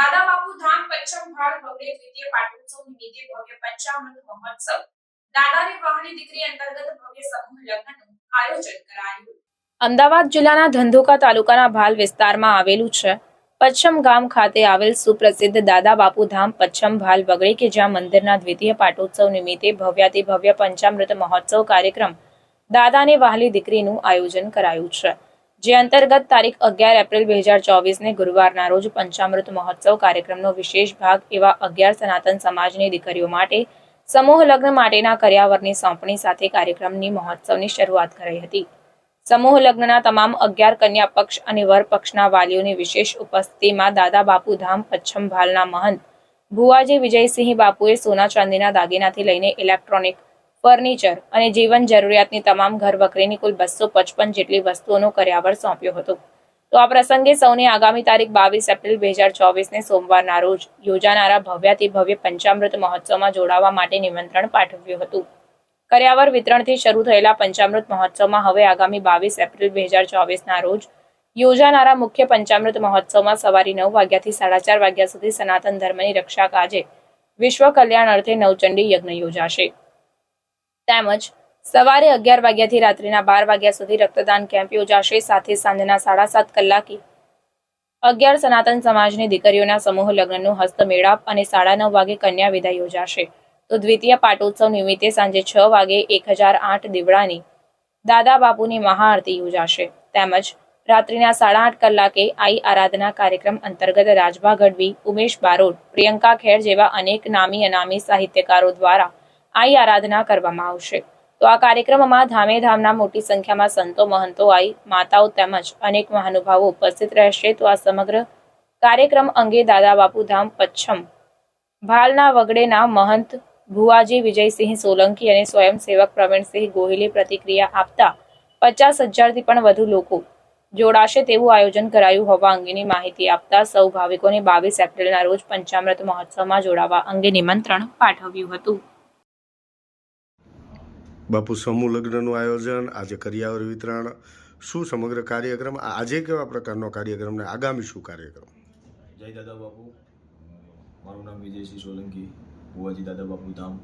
દાદા બાપુ ધામ પંચમ ભાર ભવ્ય દ્વિતીય પાટોત્સવ નિમિત્તે ભવ્ય પંચામૃત મહોત્સવ. દાદાની વહાલી દીકરી અંતર્ગત ભવ્ય સમૂહ લગ્નનું આયોજન કરાયું. અમદાવાદ જિલ્લાના ધંધુકા તાલુકાના ભાલ વિસ્તારમાં આવેલું છે. પચ્છમ ગામ ખાતે આવેલ સુપ્રસિદ્ધ દાદા બાપુ ધામ પચ્છમ ભાલ વગડે કે જ્યાં મંદિરના દ્વિતીય પાટોત્સવ નિમિત્તે ભવ્યાતિ ભવ્ય પંચામૃત મહોત્સવ કાર્યક્રમ દાદાની વહાલી દીકરીનું આયોજન કરાયું છે. જે અંતર્ગત તારીખ અગિયાર એપ્રિલ બે હજાર ચોવીસને ગુરુવારના રોજ પંચામૃત મહોત્સવ કાર્યક્રમનો વિશેષ ભાગ એવા અગિયાર સનાતન સમાજની દીકરીઓ માટે, સમૂહ લગ્ન માટેના કર્યાવરની સોંપણી સાથે કાર્યક્રમની મહોત્સવની શરૂઆત કરાઈ હતી. સમૂહ લગ્નના તમામ અગિયાર કન્યા પક્ષ અને વર પક્ષના વાલીઓની વિશેષ ઉપસ્થિતિમાં દાદા બાપુ ધામ પચ્છમ ભાલના મહંત, ભુવાજી વિજયસિંહ બાપુએ સોના ચાંદીના દાગીનાથી લઈને ઇલેક્ટ્રોનિક ફર્નિચર અને જીવન જરૂરિયાતની તમામ ઘર વકરીની કુલ બસો પચપન જેટલી વસ્તુઓનો કર્યાવર સોંપ્યો હતો. તો આ પ્રસંગે સૌને આગામી તારીખ બાવીસ એપ્રિલ બે હજાર ચોવીસને સોમવારના રોજ યોજાનારા ભવ્યાતિ ભવ્ય પંચામૃત મહોત્સવમાં જોડાવા માટે નિમંત્રણ પાઠવ્યું હતું. કર્યાવર વિતરણથી શરૂ થયેલા પંચામૃત મહોત્સવમાં હવે આગામી બાવીસ એપ્રિલ બે હજાર ચોવીસના રોજ યોજાનારા મુખ્ય પંચામૃત મહોત્સવમાં સવારે નવ વાગ્યાથી સાડા ચાર વાગ્યા સુધી સનાતન ધર્મની રક્ષા કાજે વિશ્વ કલ્યાણ અર્થે નવચંડી યજ્ઞ યોજાશે. તેમજ સવારે અગિયાર વાગ્યાથી રાત્રિના બાર વાગ્યા સુધી રક્તદાન કેમ્પ યોજાશે. સાથે સાંજના સાડા સાત કલાકે અગિયાર સનાતન સમાજની દીકરીઓના સમૂહ લગ્નનું હસ્તમેળાપ અને સાડા નવ વાગે કન્યા વિદાય યોજાશે. તો દ્વિતીય પાટોત્સવ નિમિત્તે સાંજે છ વાગે એક હજાર આઠ દીવડાની દાદા બાપુની મહાઆરતી યોજાશે. તેમજ રાત્રિના સાડા આઠ કલાકે આઈ આરાધના કાર્યક્રમ અંતર્ગત રાજભા ગઢવી, ઉમેશ બારોટ, પ્રિયંકા ખેર જેવા અનેક નામી અનામી સાહિત્યકારો દ્વારા આઈ આરાધના કરવામાં આવશે. તો આ કાર્યક્રમમાં ધામે મોટી સંખ્યામાં સંતો, મહંતો, આઈ, માતાઓ તેમજ અનેક મહાનુભાવો ઉપસ્થિત રહેશે. તો આ સમગ્ર કાર્યક્રમ અંગે દાદા બાપુ ધામ પચ્છમ, ભાલના વગડેના મહંત ભુવાજી વિજયસિંહ સોલંકી અને સ્વયંસેવક પ્રવીણસિંહ ગોહિલે પ્રતિક્રિયા આપતા પચાસ હજારથી પણ વધુ લોકો જોડાશે તેવું આયોજન કરાયું હોવા અંગેની માહિતી આપતા સૌ ભાવિકોને બાવીસ એપ્રિલના રોજ પંચામૃત મહોત્સવમાં જોડાવા અંગે નિમંત્રણ પાઠવ્યું હતું. બાપુ સમૂહ લગ્નનું આયોજન, આજે કરિયાવર વિતરણ. શું સમગ્ર કાર્યક્રમ આજે કેવા પ્રકારનો કાર્યક્રમ ને આગામી શું કાર્યક્રમ? જય દાદા બાપુ. મારું નામ વિજયસિંહ સોલંકી, ભુવાજી દાદા બાપુ ધામ,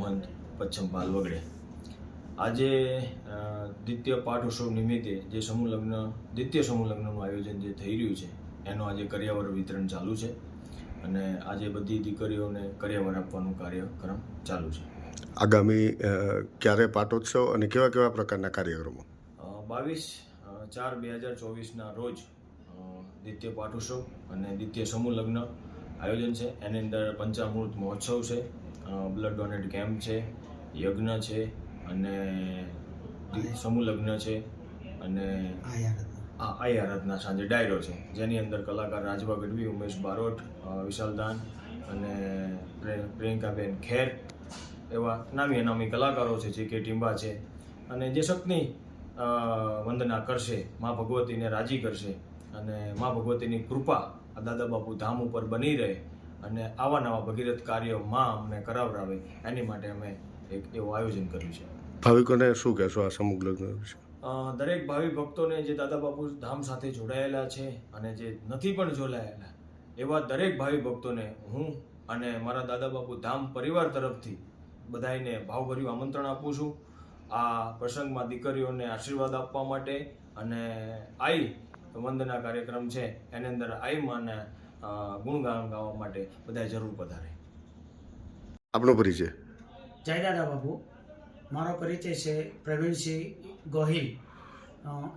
મંત પચ્છમ પાલ વગડે. આજે દ્વિતીય પાઠોત્સવ નિમિત્તે જે સમૂહ લગ્ન, દ્વિતીય સમૂહ લગ્નનું આયોજન જે થઈ રહ્યું છે, એનો આજે કર્યાવર વિતરણ ચાલુ છે. અને આજે બધી દીકરીઓને કર્યાવર આપવાનું કાર્યક્રમ ચાલુ છે. આગામી ક્યારે પાટોત્સવ અને કેવા કેવા પ્રકારના કાર્યક્રમો? બાવીસ ચાર બે હજાર ચોવીસના રોજ દ્વિતીય પાઠોત્સવ અને દ્વિતીય સમૂહ લગ્ન આયોજન છે. એની અંદર પંચામૃત મહોત્સવ છે. બ્લડ ડોનેટ કેમ્પ છે યજ્ઞ છે અને સમૂહ લગ્ન છે અને આ આઈ આરાધના સાંજે ડાયરો છે. જેની અંદર કલાકાર રાજભા ગઢવી ઉમેશ બારોટ વિશાલ દાન અને પ્રિયંકાબેન ખેર એવા નામી અનામી કલાકારો છે જે કે ટીમ્બા છે. અને જે સપની વંદના કરશે મા ભગવતીને રાજી કરશે. અને મા ભગવતીની કૃપા આ દાદા બાપુ ધામ ઉપર બની રહે અને આવા નવા ભગીરથ કાર્યો માં અમને કરાવરાવે એની માટે અમે એક એવું આયોજન કર્યું છે. ભાવિકોને શું કહેશો આ સમૂહ લગ્ન વિશે? દરેક ભાવિ ભક્તોને જે દાદા બાપુ ધામ સાથે જોડાયેલા છે અને જે નથી પણ જોડાયેલા એવા દરેક ભાવિ ભક્તોને હું અને મારા દાદા બાપુ ધામ પરિવાર તરફથી બધાને ભાવભર્યું આમંત્રણ આપું છું. આ પ્રસંગમાં દીકરીઓને આશીર્વાદ આપવા માટે અને આઈ વંદના કાર્યક્રમ છે એની અંદર આઈ માને ગુણગાન ગાવા માટે બધા જરૂર પધારે. આપણો પરિચય? જય દાદા બાપુ. મારો પરિચય છે પ્રવીણસિંહ ગોહિલ.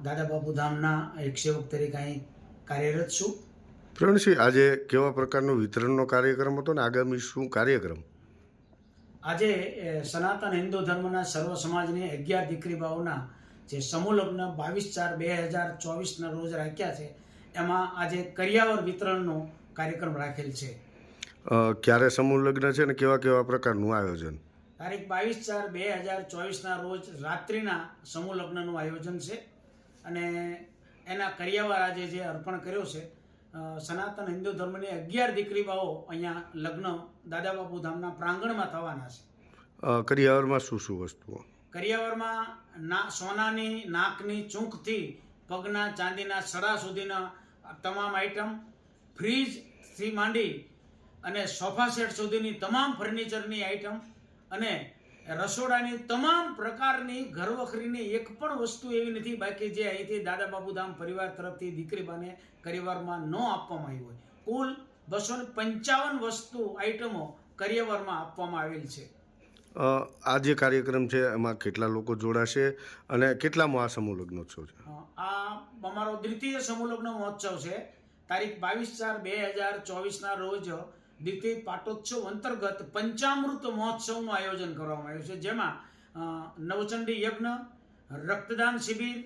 દાદા બાપુ ધામના એક સેવક તરીકે અહીં કાર્યરત છું. પ્રવીણસિંહ આજે કેવા પ્રકારનો વિતરણનો કાર્યક્રમ હતો ને આગામી શું કાર્યક્રમ? આજે સનાતન હિન્દુ ધર્મના સર્વ સમાજની અગિયાર દીકરી ભાવના જે સમૂહ લગ્ન બાવીસ ચાર બે હજાર ચોવીસના રોજ રાખ્યા છે એમાં આજે કરિયાવર વિતરણનો કાર્યક્રમ રાખેલ છે. ક્યારે સમૂહ લગ્ન છે ને કેવા કેવા પ્રકારનું આયોજન? તારીખ બાવીસ ચાર બે હજાર ચોવીસના રોજ રાત્રિના સમૂહ લગ્નનું આયોજન છે અને એના કરિયાવર આજે જે અર્પણ કર્યો છે સનાતન હિન્દુ ધર્મની અગિયાર દીકરીબાઓ અહીંયા લગ્ન દાદા બાપુ ધામના પ્રાંગણમાં થવાના છે. કરિયાવરમાં શું શું વસ્તુઓ? કરિયાવરમાં ના સોનાની નાકની ચૂંકથી પગના ચાંદીના સડા સુધીના તમામ આઈટમ ફ્રીજથી માંડી અને સોફા સેટ સુધીની તમામ ફર્નિચરની આઇટમ અને રસોડાની તમામ પ્રકારની ઘરવખરીની એક પણ વસ્તુ એવી નથી બાકી જે અહીંથી દાદા બાબુધામ પરિવાર તરફથી દીકરીબાને કરિવારમાં ન આપવામાં આવી હોય. કુલ બસો પંચાવન વસ્તુ આઇટમો કરિયાવરમાં આપવામાં આવેલ છે. આ જે કાર્યક્રમ છે એમાં કેટલા લોકો જોડાશે અને કેટલામાં આ સમૂહ લગ્નોત્સવ છે? આ અમારો દ્વિતીય સમૂહલગ્ન મહોત્સવ છે. તારીખ બાવીસ ચાર બે હજાર ચોવીસના રોજ દ્વિતીય પાટોત્સવ અંતર્ગત પંચામૃત મહોત્સવનું આયોજન કરવામાં આવ્યું છે. જેમાં નવચંડી યજ્ઞ, રક્તદાન શિબિર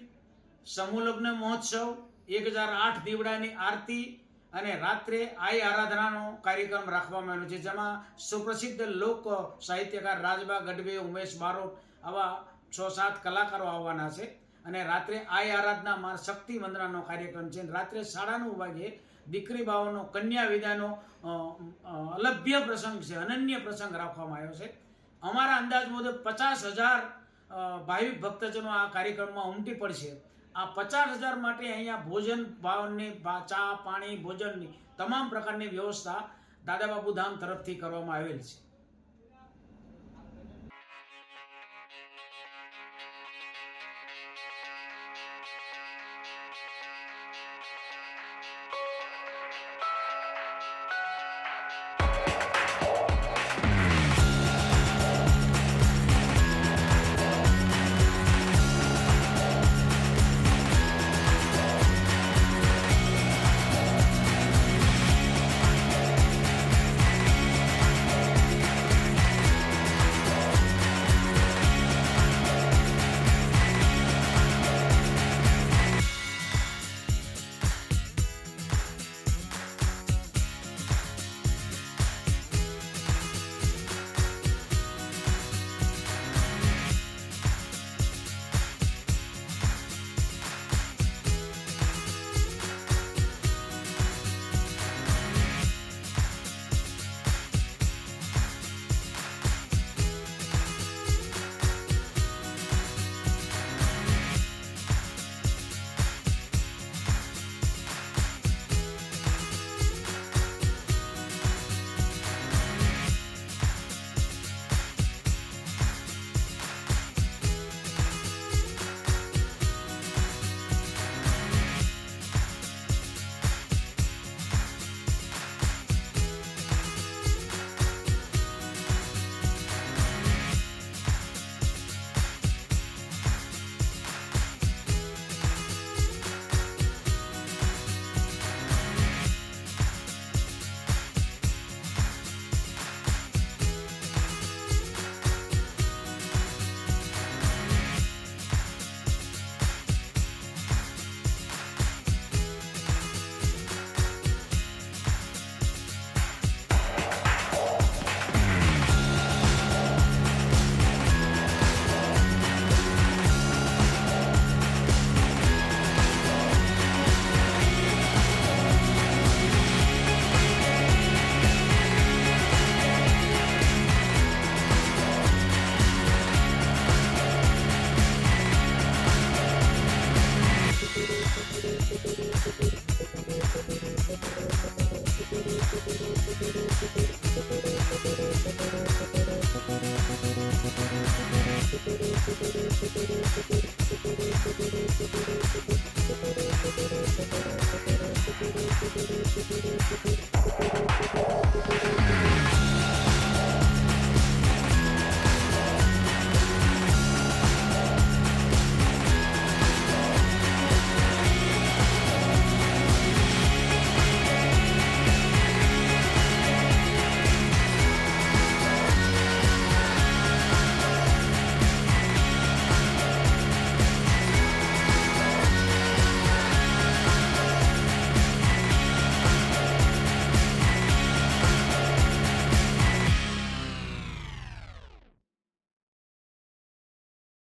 સમૂહલગ્ન મહોત્સવ, એક હજાર આઠ દીવડાની આરતી અને રાત્રે આઈ આરાધનાનો કાર્યક્રમ રાખવામાં આવ્યો છે. જેમાં સુપ્રસિદ્ધ લોક સાહિત્યકાર રાજબા ગઢવે ઉમેશ બારોટ આવા છ સાત કલાકારો આવવાના છે. અને રાત્રે આય આરાધના માં શક્તિ વંદનાનો કાર્યક્રમ છે. રાત્રે સાડા નવ વાગે દીકરી બાવાનો કન્યા અ, અલભ્ય પ્રસંગ છે અનન્ય પ્રસંગ રાખવામાં આવ્યો છે. અમારા અંદાજ મુજબ પચાસ હજાર ભાવિક ભક્તજનો આ કાર્યક્રમમાં ઉમટી પડશે. આ પચાસ હજાર માટે અહીંયા ભોજન ભાવની ચા પાણી ભોજનની તમામ પ્રકારની વ્યવસ્થા દાદા બાબુ ધામ તરફથી કરવામાં આવેલ છે.